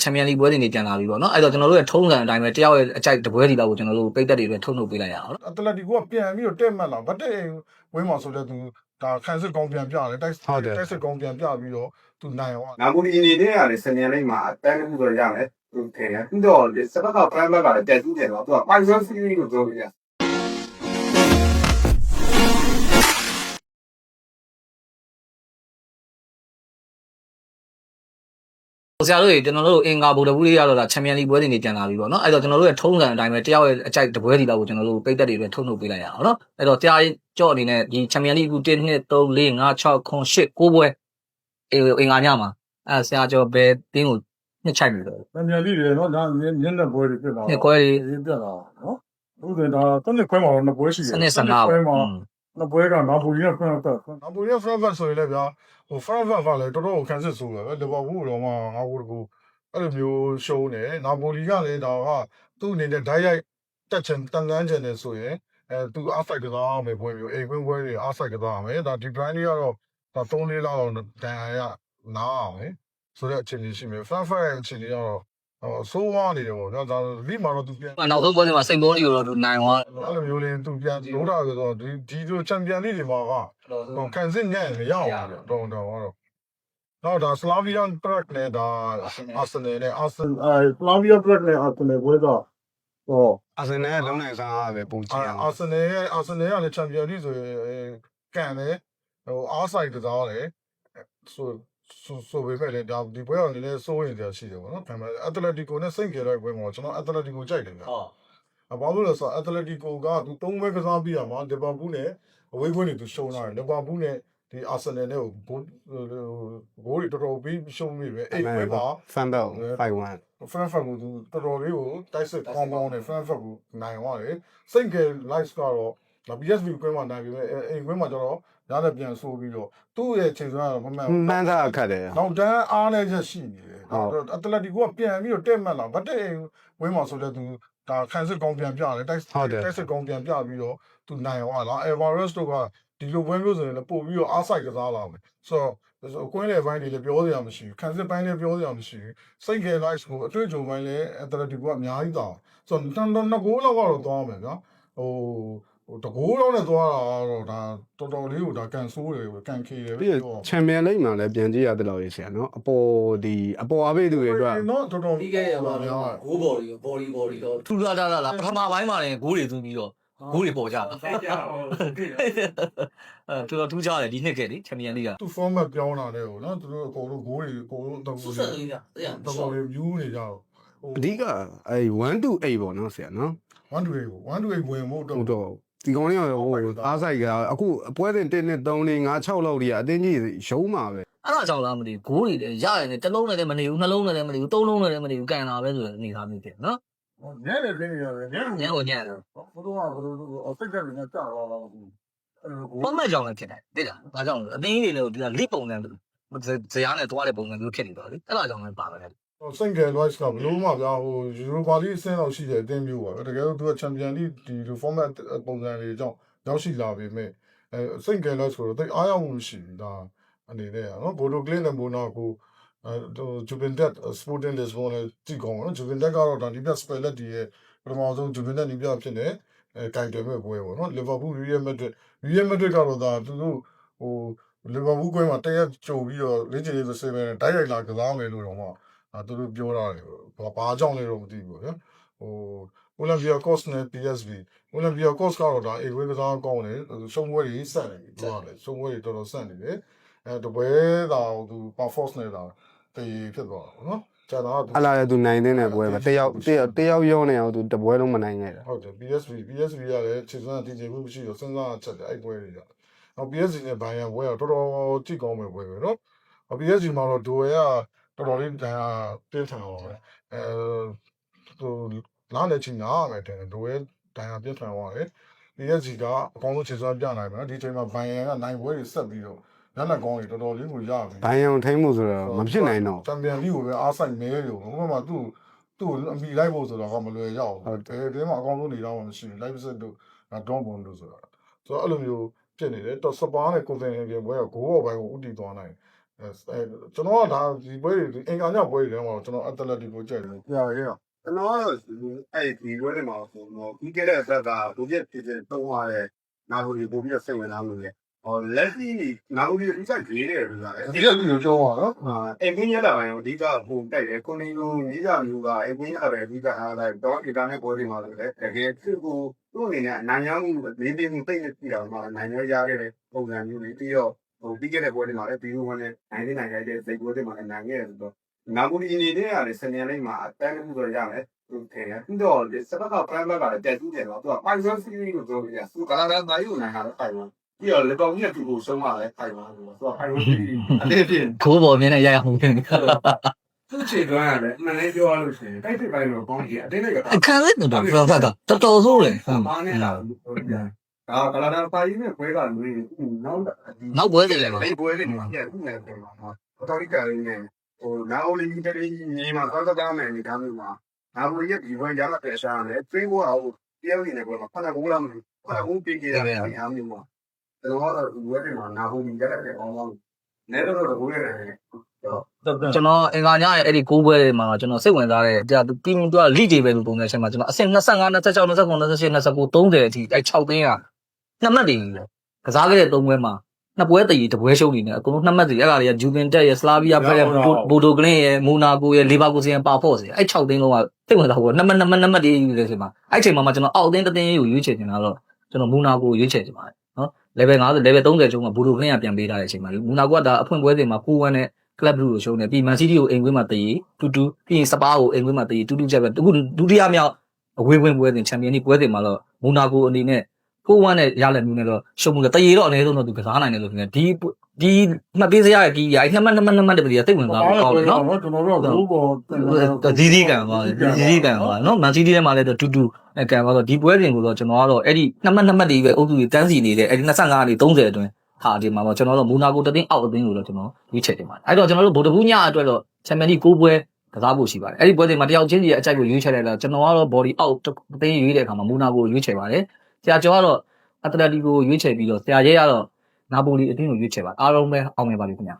ချန်ပီယံလိပွဲတွေနေပြန်လာပြီပေါ့နော်အဲ့တော့ကျွန်တော်တို့ရဲ့ထုံးစံအတိုင်းပဲတယောက်ရဲ့အကြိုက်တပွဲဒီလောက်ကိုကျွန်တော်တို့ပိတ်သက်တွေအတွက်ထုတ်လုပ်ပေးလိုက်ရအောင်နော်အတလက်တီကိုကပြန်ပြီးတော့တက်မှတ်လာဗတ်တဲ့ဝင်းမှာဆိုတဲ့သူဒါခန်းစစ်ကောင်းပြန်ပြတယ်တိုက်ဟုတ်တယ်တိုက်စစ်ကောင်းပြန်ပြပြီးတော့သူနိုင်အောင်နာပိုလီအနေနဲ့ကလည်းစနေနေ့မှာအတန်းတစ်ခုတော့ရမယ်သူထင်တယ်ပြီးတော့စပတ်ကပရမ်ဘက်ကလည်းတက်သူတယ်တော့သူကပိုင်ဆန်စီးရီကိုပြောပြရ ဆရာတို့တွေကျွန်တော်တို့အင်္ဂါဗိုလ်တပူးလေးရတော့ဒါချန်ပီယံလိပွဲတွေနေပြန်လာပြီပေါ့နော်အဲ့တော့ကျွန်တော်တို့ရဲ့ထုံးစံအတိုင်းပဲတယောက်ရဲ့အကြိုက်တပွဲဒီလောက်ကိုကျွန်တော်တို့ပိတ်သက်တွေအတွက်ထုတ်လုပ်ပေးလိုက်ရအောင်နော်အဲ့တော့တရားကြော့အနေနဲ့ဒီချန်ပီယံလိအခု1 2 3 4 5 6 9 10ပွဲအေအင်္ဂါညမှာအဲ့ဆရာကျော်ဘယ်တင်းကိုနှစ်ချိုက်ပြီတော့။မြန်မြန်လေးတွေနော်ဒါညညနေပွဲတွေဖြစ်လာနှစ်ခွဲတွေရေးပြလာနော်။ဥစဉ်ဒါတစ်နှစ်ခွဲမှာတော့နှစ်ပွဲရှိတယ်စနစ်စနာခွဲမှာอืม နှစ်ပွဲကနာပိုလီနဲ့ဖရန့်ဖတ်နာပိုလီနဲ့ဖရန့်ဖတ်ဆိုရင်လည်းဗျာဟိုဖရန့်ဖတ်ကလည်းတော်တော်ကိုခန်းစစ်ဆိုးတယ်ပဲလီဗာပူးတော့မှငါ့ကိုတကူအဲ့လိုမျိုးရှုံးတယ်နာပိုလီကလည်းဒါကသူ့အနေနဲ့ဓာတ်ရိုက်တက်ချင်တန်တန်းချင်တယ်ဆိုရင်အဲသူအားဆိုင်ကစားမယ်ပွဲမျိုးအိမ်ကွင်းပွဲတွေအားဆိုင်ကစားမယ်ဒါဒီ brand လေးကတော့ဒါ3လေးလောက်တော့တန်ရနားအောင်လေဆိုတဲ့အခြေအနေရှိမယ်ဖရန့်ဖတ်ရဲ့အခြေအနေကတော့ ဟိုဆိုးဝါးနေတယ်ပေါ့နော်ဒါလိမှာတော့သူပြန်နောက်ဆုံးပွဲတွေမှာစိတ်ပေါ်တွေကိုတော့သူနိုင်သွားအဲ့လိုမျိုးလေးသူပြန်လို့တာဆိုတော့ဒီဒီလိုချန်ပီယံလိတွေမှာကဟိုကန်စစ်ညံ့ရအောင်တော့တော့တော့တော့ဒါစလာဗီယန်ပရက်နဲ့ဒါအာဆင်နယ်နဲ့အာဆင်အဲစလာဗီယန်ပရက်နဲ့အာဆင်နယ်ဘွဲတော့ဟောအာဆင်နယ်ကလုံးနိုင်စားပဲပုံကြည့်ရအောင်အာဆင်နယ်ရဲ့အာဆင်နယ်ကလည်းချန်ပီယံလိဆိုရင်ကန်တယ်ဟိုအားဆိုင်ကစားတယ်ဆို ဆိုဆိုပေမဲ့လည်းဒါဒီဘွဲကလည်းစိုးရင်ကြာရှိတယ်ပေါ့နော်ဒါပေမဲ့အက်တလက်တီကိုနဲ့စိတ်ကြဲတဲ့ဘွဲမှာကျွန်တော်အက်တလက်တီကိုကြိုက်တယ်ဗျာဟုတ်အဘာလို့လဲဆိုတော့အက်တလက်တီကိုကသူသုံးဘဲကစားပြီးရမှာလီဗာပူးနဲ့အဝေးခွင့်တွေသူရှုံးလာတယ်လီဗာပူးနဲ့ဒီအာဆင်နယ်နဲ့ကိုဂိုးဂိုးတွေတော်တော်ပြီးရှုံးမိပဲအဲ့ဘဲမှာဖန်ဘက်51ဖရန်ဖတ်ကိုသူတော်တော်လေးကိုတိုက်စစ်ကောင်းကောင်းနဲ့ဖရန်ဖတ်ကိုနိုင်သွားတယ်စိတ်ကယ် live ကတော့ ဒါ PSV ကွင်းမှာနိုင်ပြီပဲအိမ်ကွင်းမှာကျတော့ရတဲ့ပြန်ဆိုးပြီးတော့သူ့ရဲ့ချိန်စွမ်းကတော့မမှန်ဘူးမှန်းသားအခက်တယ်နောက်တန်းအားလည်းချက်ရှိနေတယ်ဟုတ်အက်တလက်တီကိုကပြန်ပြီးတော့တက်မှတ်လာဗတ်တဲ့ဝင်းမှာဆိုတဲ့သူဒါခန်းစစ်ကောင်းပြန်ပြတယ်တိုက်ဟုတ်တယ်တိုက်စစ်ကောင်းပြန်ပြပြီးတော့သူနိုင်သွားလား Everest တို့ကဒီလိုပွဲမျိုးဆိုရင်လည်းပို့ပြီးတော့အားဆိုင်ကစားလာမယ်ဆိုတော့အကွင်းလေပိုင်းတွေလည်းပြောစရာမရှိဘူးခန်းစစ်ပိုင်းလည်းပြောစရာမရှိဘူးစိတ်ကယ် live ကိုအတွေ့အကြုံပိုင်းလည်းအက်တလက်တီကိုကအများကြီးတောင်းဆိုတော့တန်တော်နှစ်ကိုးလောက်ကတော့သွားမယ်ဗျာဟို ဟိုတကိုးလောက်နဲ့သွားတာကတော့ဒါတော်တော်လေးကိုဒါကန်ဆိုးတယ်ကန်ခေတယ်ပြီးတော့ချန်ပီယံလိမ့်မှာလည်းပြန်ကြည့်ရတဲ့လောက်ရေးဆရာနော်အပေါ်ဒီအပေါ်အပိတ်သူတွေအတွက်နော်တော်တော်ပြီးခဲ့ရပါဗျာဂိုးဘော်တွေဘော်လီဘော်လီတော့ထူလာတာလားပထမပိုင်းမှာလည်းဂိုးတွေသွင်းပြီးတော့ဂိုးတွေပေါ်ကြတာအဲသူတော့ထူးကြတယ်ဒီနှစ်ကလေးချန်ပီယံလိကသူ format ပြောင်းလာတဲ့ဟိုနော်သူတို့အကုန်လုံးဂိုးတွေအကုန်လုံးတော့ဆုဆက်လေးကတရားတော်တော်လေးမြူးနေကြတော့ဟိုအဓိကအဲ1 to 8ပေါ့နော်ဆရာနော်1 to 8ကို1 to 8ဝင်ဖို့တော့ဟုတ်တော့ ဒီကောင်လေးကဟိုအားဆိုင်ကအခုအပွဲစဉ်1နဲ့3နဲ့5 6လောက်တွေကအတင်းကြီးရုံးမှာပဲအဲ့ဒါကြောင့်လားမသိဘူးဂိုးတွေလည်းရတယ်နဲ့တစ်လုံးနဲ့လည်းမနေဘူးနှလုံးနဲ့လည်းမနေဘူးသုံးလုံးနဲ့လည်းမနေဘူးကန်လာပဲဆိုတဲ့အနေအထားမျိုးဖြစ်နော်ညနေပြင်းနေရတယ်ညနေညံကိုညံတယ်ဘုတော့ဘုတော့အစိတ်ကလည်းကြာသွားတော့ဘူးအဲ့လိုကိုပတ်မှတ်ကြောင့်လည်းဖြစ်တယ်တိလားဒါကြောင့်အတင်းကြီးတွေလည်းဒီကလိပုံစံဇရားနဲ့သွားတဲ့ပုံစံမျိုးဖြစ်နေတော့လေအဲ့ဒါကြောင့်လည်းပါမယ် စိတ်ကယ် voice ကဘလို့မှဗျာဟိုယူရိုပါလိအဆင့်လောက်ရှိတဲ့အတင်းမျိုးပါတကယ်လို့သူကချန်ပီယံလိဒီလို format ပုံစံလေးကြောင့်ရောက်ရှိလာပေမဲ့အဲစိတ်ကယ်လို့ဆိုတော့တိတ်အားရမှုမရှိဘူးဒါအနေနဲ့ကနော်ဘိုဒိုကလင်းနဲ့မိုနာကိုအဲဂျူဗင်တက်စပိုတင်လစ်ဘွန်နဲ့ကြည့်ကောင်းနော်ဂျူဗင်တက်ကတော့ဒါဒီပြစပယ်လက်ဒီရဲ့ပထမဆုံးဂျူဗင်တက်ဒီပြဖြစ်နေအဲကင်တယ်မဲ့ပွဲပေါ့နော်လီဗာပူးရီယယ်မက်ဒရစ်ရီယယ်မက်ဒရစ်ကတော့ဒါသူတို့ဟိုလီဗာပူးကွင်းမှာတရက်ကြုံပြီးတော့လေ့ကျင့်ရေးဆိုစေပဲတိုက်ရိုက်လာကစားမယ်လို့တော့မှအဲ သူတို့ပြောတာလေဘာဘာကြောင့်လဲတော့မသိဘူးဗျာဟိုအိုလံပီယာကော့စ်နဲ့ PSV အိုလံပီယာကော့စ်ကတော့ဒါအေဝေးကစားကောင်းတယ်ရှုံးပွဲတွေဆက်နေပြီသူကလေရှုံးပွဲတွေတော်တော်ဆက်နေတယ်အဲတပွဲတာသူ performance နဲ့တာတေးဖြစ်သွားတာပေါ့နော်ကျန်တာကသူအလားတူနိုင်တဲ့ပွဲပဲတယောက်တယောက်တယောက်ရောနေအောင်သူတပွဲလုံးမနိုင်ခဲ့တာဟုတ်တယ် PSV PSV ကလည်းခြေစွမ်းတည်ကြည်မှုမရှိတော့စဉ်းစားချက်တယ်အဲ့ပွဲတွေက။နောက် PSV နဲ့ဘိုင်ယန်ပွဲကတော်တော်ကြည့်ကောင်းမဲ့ပွဲပဲနော်။ PSV မှာတော့ဒိုဝဲက တော်တော်လေးတန်ဟာပြင်းထန်အောင်ပဲ။အဲဟိုလာနေချင်းနာမယ်တဲ့ဒိုဝဲတန်ဟာပြင်းထန်သွားတယ်။ PSV ကအကောင်းဆုံးခြေစွမ်းပြနိုင်မယ်နော်။ဒီချိန်မှာဘိုင်ယန်ကနိုင်ပွဲတွေဆက်ပြီးတော့ညနေကောင်းတွေတော်တော်လေးကိုရပြီဘိုင်းအောင်ထိမ့်မှုဆိုတော့မဖြစ်နိုင်တော့ချန်ပီယံလိကိုပဲအားဆိုင်မဲလို့ဘုမမှာသူ့သူ့အမိလိုက်ဖို့ဆိုတော့ကမလွယ်ရောက်ဟုတ်ဘူးအဲဒီမှာအကောင်းဆုံးနေတော့မှမရှိဘူး live set တို့ဒါတော့ဘုံတို့ဆိုတာဆိုတော့အဲ့လိုမျိုးဖြစ်နေတယ်တော့စပါးနဲ့ကိုဗင်ဟင်ပြန်ပွဲကဂိုးဘော်ပိုင်းကိုဥတီသွားနိုင် အဲကျွန်တော်ကဒါဒီပွဲတွေအင်္ဂါညပွဲတွေထဲမှာကျွန်တော်အက်တလက်တီကိုကြိုက်တယ်ရရကျွန်တော်ကတော့အဲ့ဒီဝဲတွေမှာဆိုတော့ပြီးခဲ့တဲ့ဆက်ကဘုပြည့်ဖြစ်ဖြစ်တုံးသွားတဲ့နာဟိုဒီဘုပြည့်စိတ်ဝင်စားမှုလေဟောလက်ရှိနာဟိုဒီဥစ္စာကြီးတယ်လို့လားဒီကလူပြောပါနော်အာအိမ်ပင်းရလာပိုင်းအဓိကဟိုတိုက်တယ်ကိုနေလိုကြီးကြမျိုးကအိမ်ပင်းရတယ်အဓိကအားလိုက်တော့ဒီကနေ့ပွဲတွေမှာလည်းတကယ်သူ့ကိုသူ့အနေနဲ့အနိုင်ရမှုလေးပြင်းမှုသိနေပြီတော့မှနိုင်ရရခဲ့တဲ့ပုံစံမျိုးလေးပြီးတော့ ဟိုပြီးခဲ့တဲ့ပွဲတွေမှာလည်းပြီးဝင်နေနိုင်နေနိုင်ခဲ့တဲ့စိတ်ပွဲတွေမှာလည်းနိုင်ခဲ့တယ်ဆိုတော့နာဘူလီနေတဲ့ရတယ်စနေနေ့မှာအတန်းတစ်ခုတော့ရမယ်သူထဲရပြီးတော့စပတ်ကပရမ်ဘက်ကလည်းတက်တူးတယ်တော့သူကပိုင်ဆန်စီရီကိုပြောပြရသူကလာလာနိုင်ယူနိုင်တာတော့ပိုင်ပါပြီးတော့လေကောင်ကြီးကသူ့ကိုဆုံးလာတယ်ပိုင်ပါဆိုတော့သူကပိုင်လို့အလေးပြင်းခိုးပေါ်မြင်နဲ့ရရမှုဖြစ်နေသူ့ခြေသွမ်းရတယ်အမှန်လေးပြောရလို့ရှိရင်တိုက်စစ်ပိုင်းတော့ကောင်းကြီးအတင်းလိုက်ကအခန်းလေးတော့ဘယ်တော့တော်တော်ဆိုးတယ်မားနေတာလို့ပြောပြ ဒါကလာတာပါရင်းနဲ့ပွဲကလူတွေနောက်နောက်ပွဲတွေလည်းပါဒီပွဲတွေမှာပြခုနေတယ်မှာတော်တော်ကလေးနဲ့ဟိုနာအိုလီတရီညီမှာသောက်တာမယ်ဒီကားမျိုးမှာနာဘူရဲ့ဒီပွဲရလာတဲ့ရှာနဲ့တွေးဖို့အောင်တယောက်နေပွဲမှာဖနာဘူးလားမသိဖနာဘူးပြေးကြတယ်အားမျိုးမှာကျွန်တော်ကတော့ဝဲတွေမှာနာဘူကြီးရတဲ့အောင်အောင်နဲတော့တော့ဘူးရတယ်ကျွန်တော်အင်္ဂါညရဲ့အဲ့ဒီကိုးပွဲတွေမှာကျွန်တော်စိတ်ဝင်စားတဲ့ကြာသူပြီးသူကလိကြေပဲလို့ပုံစံချက်မှာကျွန်တော်အဆင့်25 26 29 28 29 30အထိအဲ့6သိန်းက နှစ်မှတ်တည်တယ်ကစားခဲ့တဲ့3ပွဲမှာနှစ်ပွဲတည်တပွဲရှုံးနေတယ်အကုန်လုံးနှစ်မှတ်တည်အဲ့ဒါတွေကဂျူဗင်တက်ရဲ့စလာဗီယာဖက်ရဲ့ဘိုဒိုကလင်းရဲ့မိုနာကိုရဲ့လီဗာပူးစရဲ့ပါဖော့စ်ရဲ့အဲ့6သိန်းလုံးကစိတ်ဝင်စားဖို့နှစ်မှတ်နှစ်မှတ်နှစ်မှတ်တည်ယူတယ်ဆိုမှာအဲ့ချိန်မှာမှကျွန်တော်အောက်သိန်းတစ်သိန်းကိုရွေးချယ်နေတာတော့ကျွန်တော်မိုနာကိုရွေးချယ်ချင်ပါတယ်နော် level 50 level 30ကျောင်းမှာဘိုဒိုကလင်းကပြန်ပေးထားတဲ့အချိန်မှာမိုနာကိုကဒါအဖွင့်ပွဲစဉ်မှာ4-1နဲ့ club blue ကိုရှုံးတယ်ပြီး man city ကိုအိမ်ကွင်းမှာတည်တူတူပြီးရင်စပါးကိုအိမ်ကွင်းမှာတည်တူတူချက်ပဲအခုဒုတိယမြောက်အဝေးဝင်ပွဲစဉ်ချန်ပီယံလိပွဲစဉ်မှာတော့မူနာကိုအနေနဲ့ 4-1နဲ့ရလက်မျိုးနဲ့တော့ရှုံးမှုတယ်တည်တော့အနည်းဆုံးတော့သူကစားနိုင်တယ်လို့ပြောတယ်ဒီဒီမှတ်ပေးစရာကကြီးရအဲ့နှစ်မှတ်နှစ်မှတ်နှစ်မှတ်တပည့်တိတ်ဝင်သွားလို့ကောင်းတယ်နော်ကျွန်တော်တို့ကဘူးပေါ်ဒီဒီကန်သွားဒီဒီကန်သွားနော် man city ထဲမှာလည်းတူတူအဲကန်သွားတော့ဒီပွဲစဉ်ကိုတော့ကျွန်တော်ကတော့အဲ့ဒီနှစ်မှတ်နှစ်မှတ်တွေပဲအုပ်စုတွေတန်းစီနေတဲ့အဲ့ဒီ25ကနေ30အတွင်းဟာဒီမှာတော့ကျွန်တော်တို့မူနာကိုတသိန်းအောက်အသိန်းကိုတော့ကျွန်တော်ရွေးချယ်တင်ပါတယ်အဲ့တော့ကျွန်တော်တို့ဗိုလ်တပူးညအတွက်တော့ချန်ပီယံလိ6ပွဲကစားဖို့ရှိပါတယ်အဲ့ဒီပွဲတွေမှာတယောက်ချင်းစီရဲ့အကြိုက်ကိုရွေးချယ်လိုက်တော့ကျွန်တော်ကတော့ body out တသိန်းရွေးတဲ့အခါမှာမူနာကိုရွေးချယ်ပါတယ် ဆရာကျော်ကတော့အတလက်တီကိုရွေးချယ်ပြီးတော့ဆရာရဲကတော့နာပိုလီအသင်းကိုရွေးချယ်ပါအားလုံးပဲအောင်မြင်ပါပြီခင်ဗျာ